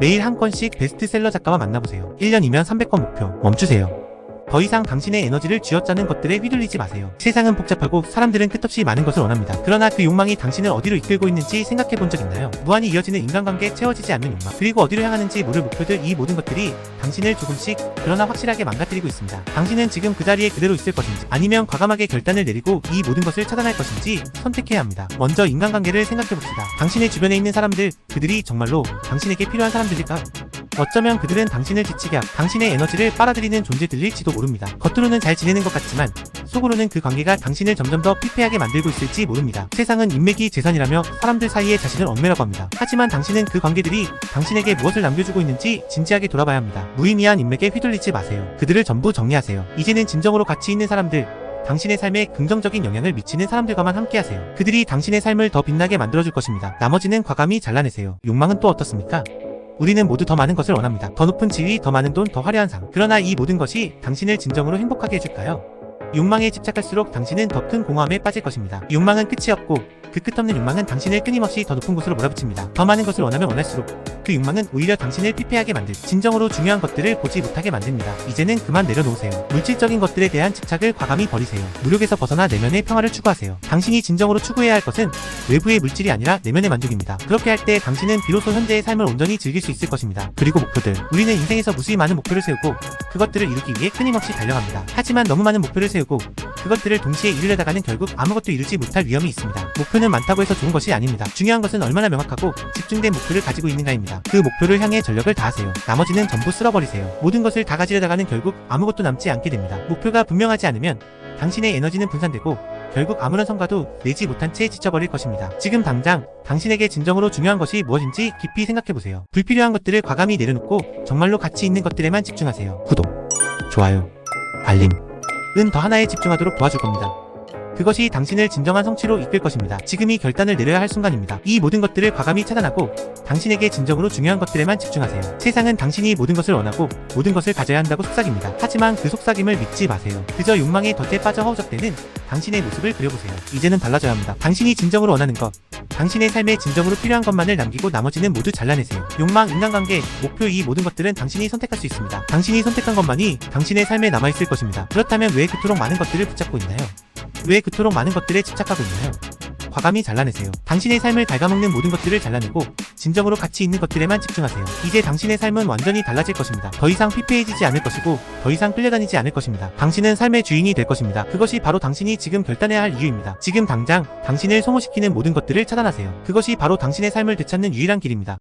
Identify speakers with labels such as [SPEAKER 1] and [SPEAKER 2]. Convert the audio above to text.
[SPEAKER 1] 매일 한 건씩 베스트셀러 작가와 만나보세요. 1년이면 300건 목표. 멈추세요. 더 이상 당신의 에너지를 쥐어짜는 것들에 휘둘리지 마세요. 세상은 복잡하고 사람들은 끝없이 많은 것을 원합니다. 그러나 그 욕망이 당신을 어디로 이끌고 있는지 생각해 본 적 있나요? 무한히 이어지는 인간관계에 채워지지 않는 욕망, 그리고 어디로 향하는지 모를 목표들 이 모든 것들이 당신을 조금씩 그러나 확실하게 망가뜨리고 있습니다. 당신은 지금 그 자리에 그대로 있을 것인지 아니면 과감하게 결단을 내리고 이 모든 것을 차단할 것인지 선택해야 합니다. 먼저 인간관계를 생각해 봅시다. 당신의 주변에 있는 사람들, 그들이 정말로 당신에게 필요한 사람들일까요? 어쩌면 그들은 당신을 지치게 하고 당신의 에너지를 빨아들이는 존재들일지도 모릅니다. 겉으로는 잘 지내는 것 같지만 속으로는 그 관계가 당신을 점점 더 피폐하게 만들고 있을지 모릅니다. 세상은 인맥이 재산이라며 사람들 사이에 자신을 얽매라고 합니다. 하지만 당신은 그 관계들이 당신에게 무엇을 남겨주고 있는지 진지하게 돌아봐야 합니다. 무의미한 인맥에 휘둘리지 마세요. 그들을 전부 정리하세요. 이제는 진정으로 가치 있는 사람들, 당신의 삶에 긍정적인 영향을 미치는 사람들과만 함께하세요. 그들이 당신의 삶을 더 빛나게 만들어줄 것입니다. 나머지는 과감히 잘라내세요. 욕망은 또 어떻습니까? 우리는 모두 더 많은 것을 원합니다. 더 높은 지위, 더 많은 돈, 더 화려한 상. 그러나 이 모든 것이 당신을 진정으로 행복하게 해줄까요? 욕망에 집착할수록 당신은 더 큰 공허함에 빠질 것입니다. 욕망은 끝이 없고 그 끝없는 욕망은 당신을 끊임없이 더 높은 곳으로 몰아붙입니다. 더 많은 것을 원하면 원할수록 그 욕망은 오히려 당신을 피폐하게 만들, 진정으로 중요한 것들을 보지 못하게 만듭니다. 이제는 그만 내려놓으세요. 물질적인 것들에 대한 집착을 과감히 버리세요. 무력에서 벗어나 내면의 평화를 추구하세요. 당신이 진정으로 추구해야 할 것은 외부의 물질이 아니라 내면의 만족입니다. 그렇게 할 때 당신은 비로소 현재의 삶을 온전히 즐길 수 있을 것입니다. 그리고 목표들. 우리는 인생에서 무수히 많은 목표를 세우고 그것들을 이루기 위해 끊임없이 달려갑니다. 하지만 너무 많은 목표를 세우고 그것들을 동시에 이루려다가는 결국 아무것도 이루지 못할 위험이 있습니다. 목표는 많다고 해서 좋은 것이 아닙니다. 중요한 것은 얼마나 명확하고 집중된 목표를 가지고 있는가입니다. 그 목표를 향해 전력을 다하세요. 나머지는 전부 쓸어버리세요. 모든 것을 다 가지려다가는 결국 아무것도 남지 않게 됩니다. 목표가 분명하지 않으면 당신의 에너지는 분산되고 결국 아무런 성과도 내지 못한 채 지쳐버릴 것입니다. 지금 당장 당신에게 진정으로 중요한 것이 무엇인지 깊이 생각해보세요. 불필요한 것들을 과감히 내려놓고 정말로 가치 있는 것들에만 집중하세요. 구독, 좋아요, 알림, 은 더 하나에 집중하도록 도와줄 겁니다. 그것이 당신을 진정한 성취로 이끌 것입니다. 지금이 결단을 내려야 할 순간입니다. 이 모든 것들을 과감히 차단하고 당신에게 진정으로 중요한 것들에만 집중하세요. 세상은 당신이 모든 것을 원하고 모든 것을 가져야 한다고 속삭입니다. 하지만 그 속삭임을 믿지 마세요. 그저 욕망의 덫에 빠져 허우적대는 당신의 모습을 그려보세요. 이제는 달라져야 합니다. 당신이 진정으로 원하는 것, 당신의 삶에 진정으로 필요한 것만을 남기고 나머지는 모두 잘라내세요. 욕망, 인간관계, 목표 이 모든 것들은 당신이 선택할 수 있습니다. 당신이 선택한 것만이 당신의 삶에 남아있을 것입니다. 그렇다면 왜 그토록 많은 것들을 붙잡고 있나요? 왜 그토록 많은 것들에 집착하고 있나요? 과감히 잘라내세요. 당신의 삶을 갉아먹는 모든 것들을 잘라내고 진정으로 가치 있는 것들에만 집중하세요. 이제 당신의 삶은 완전히 달라질 것입니다. 더 이상 피폐해지지 않을 것이고 더 이상 끌려다니지 않을 것입니다. 당신은 삶의 주인이 될 것입니다. 그것이 바로 당신이 지금 결단해야 할 이유입니다. 지금 당장 당신을 소모시키는 모든 것들을 차단하세요. 그것이 바로 당신의 삶을 되찾는 유일한 길입니다.